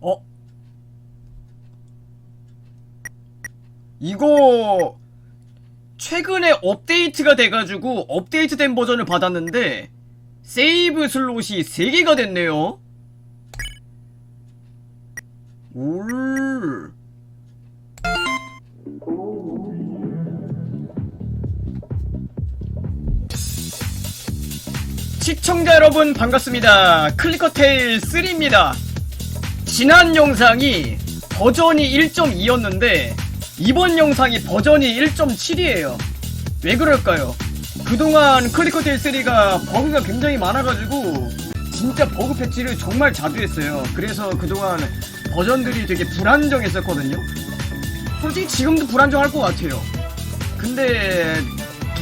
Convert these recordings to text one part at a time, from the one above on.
어? 이거 최근에 업데이트가 돼가지고 업데이트된 버전을 받았는데 세이브 슬롯이 3개가 됐네요. 올. 시청자 여러분 반갑습니다. 클리커테일 3입니다 지난 영상이 버전이 1.2였는데 이번 영상이 버전이 1.7이에요. 왜 그럴까요? 그동안 클리커테일 3가 버그가 굉장히 많아가지고 진짜 버그 패치를 정말 자주 했어요. 그래서 그동안 버전들이 되게 불안정했었거든요. 솔직히 지금도 불안정할 것 같아요. 근데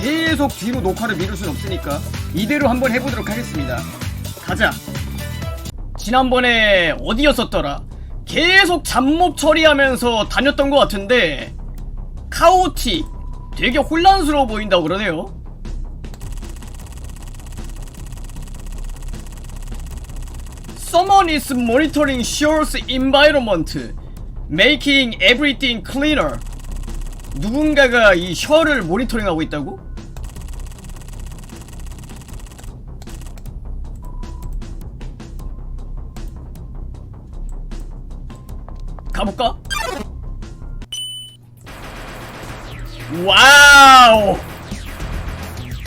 계속 뒤로 녹화를 미룰 순 없으니까 이대로 한번 해보도록 하겠습니다. 가자. 지난번에 어디였었더라? 계속 잡몹 처리하면서 다녔던 것 같은데 카오티 되게 혼란스러워 보인다고 그러네요. Someone is monitoring Shore's environment, making everything cleaner. 누군가가 이 셔를 모니터링하고 있다고?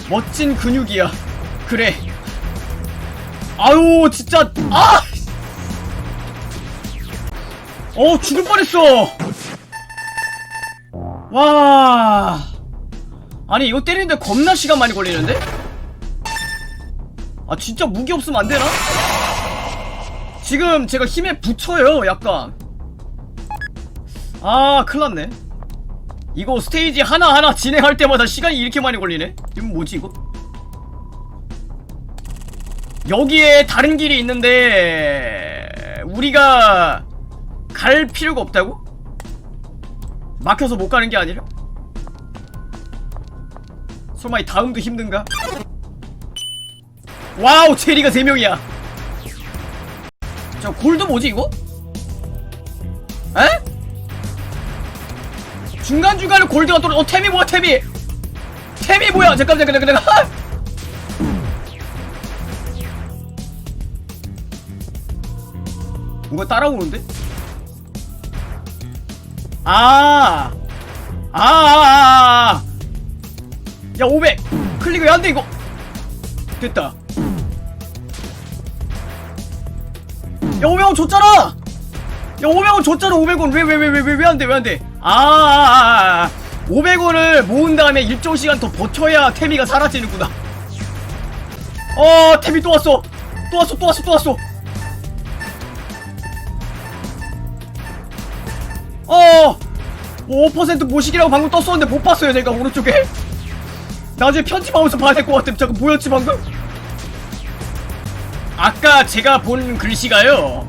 멋진 근육이야. 그래. 아유, 진짜, 아! 어, 죽을 뻔했어! 와. 아니, 이거 때리는데 겁나 시간 많이 걸리는데? 아, 진짜 무기 없으면 안 되나? 지금 제가 힘에 붙여요, 약간. 아 큰일 났네 이거 스테이지 하나하나 진행할 때마다 시간이 이렇게 많이 걸리네 이건 뭐지 이거 여기에 다른 길이 있는데 우리가 갈 필요가 없다고? 막혀서 못 가는 게 아니라? 설마 이 다음도 힘든가? 와우 체리가 3명이야 저 골드 뭐지 이거? 에? 중간중간에 골드가 떨어 어 템이 뭐야 템이 템이 뭐야 잠깐 잠깐 잠깐 잠깐 뭔가 따라오는데? 아, 아, 아, 아, 아. 야, 500! 클릭 왜 안 돼, 이거? 됐다. 야, 500원 줬잖아! 야, 500원 줬잖아, 500원. 왜, 왜, 왜, 왜, 왜, 왜 안 돼, 왜 안 돼? 아, 아, 아, 아. 500원을 모은 다음에 일정 시간 더 버텨야 태미가 사라지는구나. 어, 태미 또 왔어. 또 왔어, 또 왔어, 또 왔어. 어, 5% 모식이라고 방금 떴었는데 못 봤어요, 제가 오른쪽에. 나중에 편집하면서 봐야 될 것 같아. 잠깐 뭐였지, 방금? 아까 제가 본 글씨가요.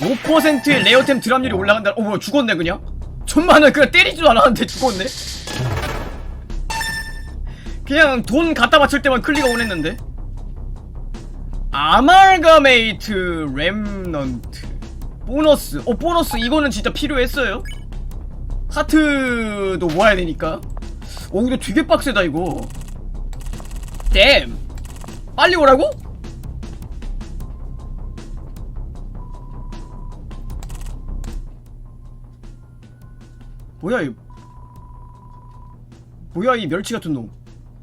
5%의 레어템 드랍률이 올라간다. 어, 뭐야, 죽었네, 그냥? 존만은 그냥 때리지도 않았는데 죽었네? 그냥 돈 갖다 바칠 때만 클리가 오냈는데? 아말가메이트 렘넌트 보너스 어 보너스 이거는 진짜 필요했어요 하트도 모아야 되니까 어 근데 되게 빡세다 이거 댐 빨리 오라고? 뭐야 이 뭐야 이 멸치 같은 놈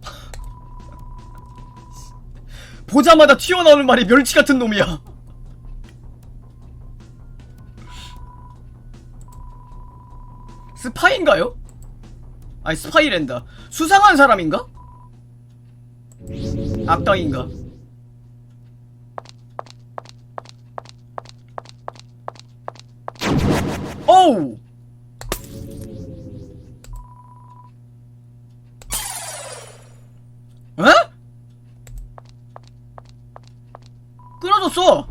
보자마자 튀어나오는 말이 멸치 같은 놈이야 스파인가요? 아니 스파이랜다 수상한 사람인가? 악당인가? 오우! 에? 끊어졌어!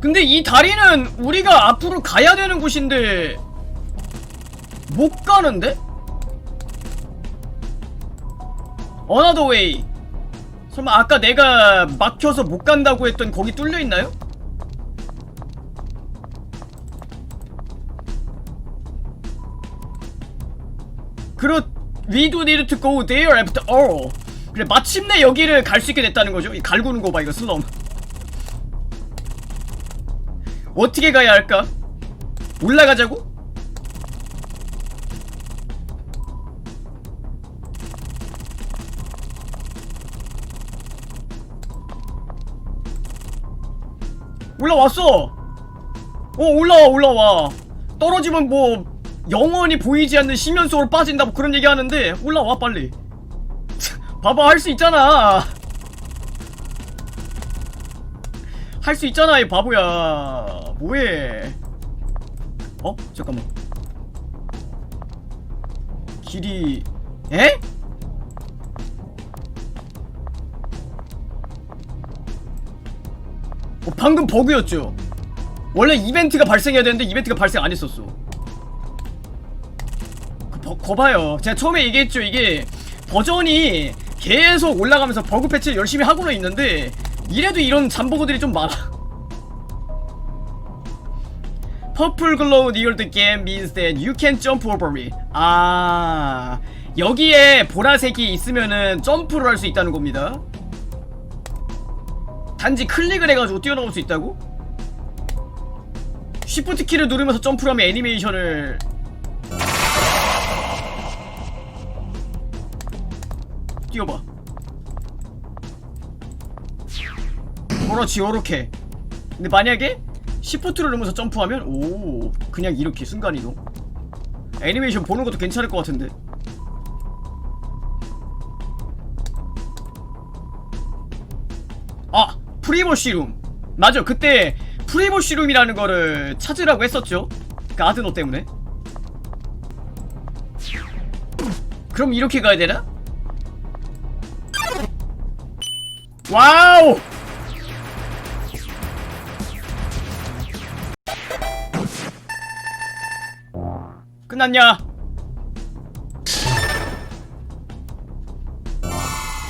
근데 이 다리는 우리가 앞으로 가야 되는 곳인데 못 가는데? 어나더 웨이 설마 아까 내가 막혀서 못 간다고 했던 거기 뚫려 있나요? We do need to go there after all 그래 마침내 여기를 갈 수 있게 됐다는 거죠 이 갈구는 거 봐 이거 슬럼 어떻게 가야 할까? 올라가자고? 올라왔어! 어, 올라와, 올라와. 떨어지면 뭐, 영원히 보이지 않는 심연 속으로 빠진다, 뭐 그런 얘기 하는데, 올라와, 빨리. 봐봐, 할 수 있잖아. 할 수 있잖아, 이 바보야. 뭐해. 어? 잠깐만. 길이, 에? 어, 방금 버그였죠? 원래 이벤트가 발생해야 되는데 이벤트가 발생 안 했었어. 거봐요. 제가 처음에 얘기했죠. 이게 버전이 계속 올라가면서 버그 패치를 열심히 하고는 있는데 이래도 이런 잠버그들이 좀 많아. Purple glow means that you can jump over it. 아, 여기에 보라색이 있으면은 점프를 할 수 있다는 겁니다. 단지 클릭을 해가지고 뛰어넘을 수 있다고? 쉬프트 키를 누르면서 점프를 하면 애니메이션을 뛰어봐. 그렇지 요렇게. 근데 만약에 쉬프트를 누르면서 점프하면 오 그냥 이렇게 순간이동. 애니메이션 보는 것도 괜찮을 것 같은데. 아 프리버시룸. 맞아 그때 프리버시룸이라는 거를 찾으라고 했었죠. 그 아드노 때문에. 그럼 이렇게 가야 되나? 와우 끝났냐?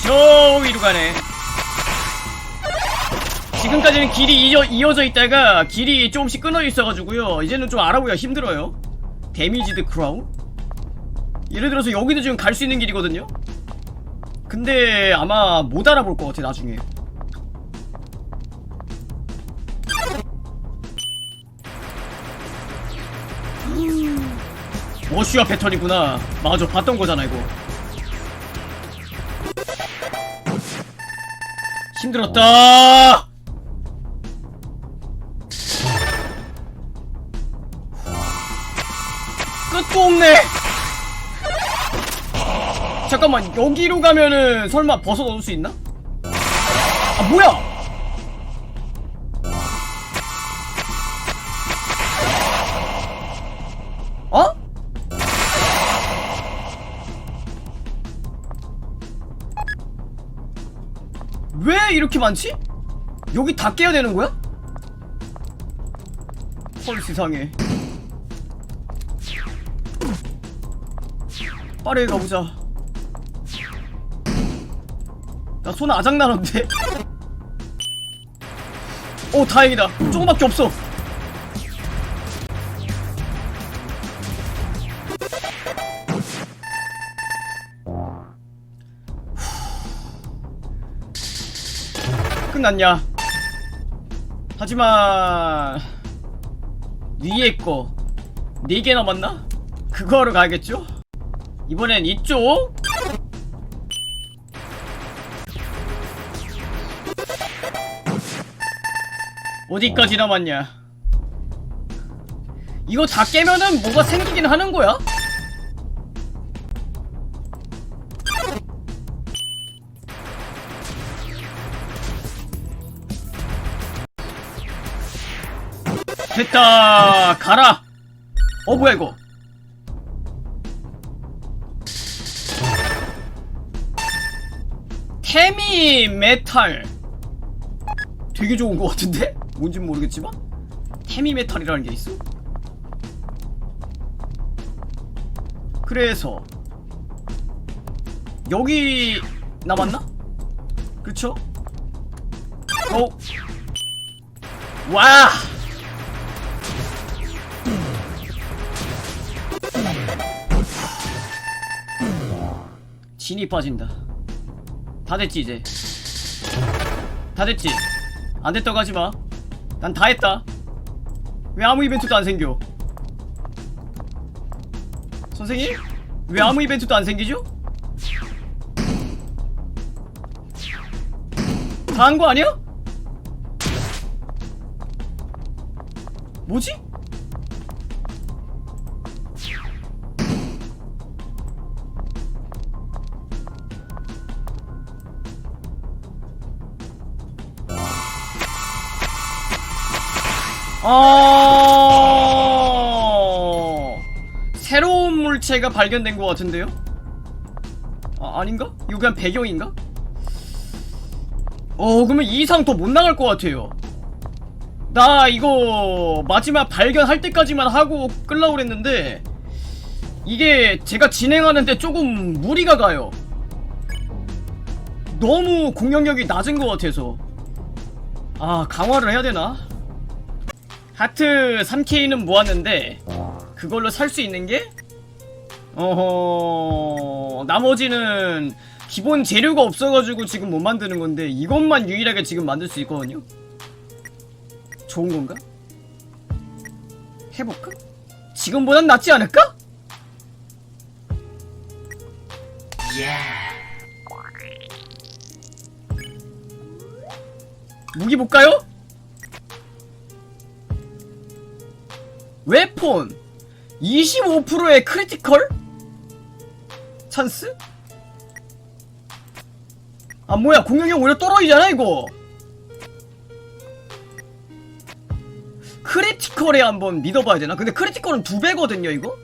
저 위로 가네 지금까지는 길이 이어, 이어져 있다가 길이 조금씩 끊어져 있어가지고요 이제는 좀 알아보기가 힘들어요 데미지드 크라운? 예를 들어서 여기도 지금 갈 수 있는 길이거든요? 근데 아마 못 알아볼 것 같아 나중에. 워슈아 패턴이구나. 맞아 봤던 거잖아 이거. 힘들었다. 끝도 없네 잠깐만 여기로 가면은 설마 버섯 얻을 수 있나? 아 뭐야 어? 왜 이렇게 많지? 여기 다 깨야 되는 거야? 헐 세상에 빠르게 가보자 나 손 아작나는데? 오 다행이다 조금밖에 없어 끝났냐 하지만 위에 거 4개 남았나? 그거로 가야겠죠? 이번엔 이쪽 어디까지 남았냐? 이거 다 깨면은 뭐가 생기긴 하는 거야? 됐다. 가라. 어 뭐야 이거? 테미 메탈. 되게 좋은 것 같은데? 뭔진 모르겠지만 헤미 메탈이라는 게 있어? 그래서 여기 남았나? 그쵸? 어? 와! 진이 빠진다. 다 됐지 이제. 다 됐지. 안 됐다고 하지 마. 난 다 했다. 왜 아무 이벤트도 안 생겨? 선생님? 왜 아무 이벤트도 안 생기죠? 다 한 거 아니야? 뭐지? 아 새로운 물체가 발견된 것 같은데요? 아, 아닌가? 이거 그냥 배경인가? 어 그러면 이 이상 더 못 나갈 것 같아요 나 이거 마지막 발견할 때까지만 하고 끌라고 그랬는데 이게 제가 진행하는데 조금 무리가 가요 너무 공격력이 낮은 것 같아서 아 강화를 해야 되나? 하트 3K는 모았는데 그걸로 살 수 있는 게 어허 나머지는 기본 재료가 없어가지고 지금 못 만드는 건데 이것만 유일하게 지금 만들 수 있거든요 좋은 건가? 해볼까? 지금보단 낫지 않을까? 무기 볼까요? 웨폰 25%의 크리티컬? 찬스? 아 뭐야 공격력 오히려 떨어지잖아 이거 크리티컬에 한번 믿어봐야 되나? 근데 크리티컬은 두 배거든요 이거?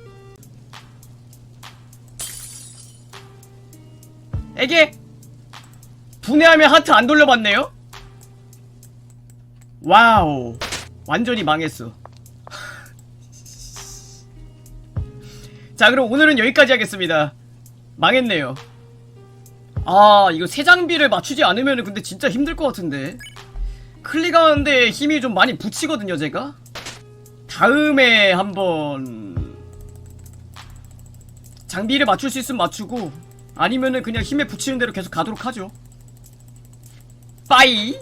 에게 분해하면 하트 안 돌려봤네요? 와우 완전히 망했어 자 그럼 오늘은 여기까지 하겠습니다. 망했네요. 아 이거 새 장비를 맞추지 않으면 근데 진짜 힘들 것 같은데. 클릭하는데 힘이 좀 많이 붙이거든요 제가. 다음에 한번 장비를 맞출 수 있으면 맞추고 아니면은 그냥 힘에 붙이는 대로 계속 가도록 하죠. 빠이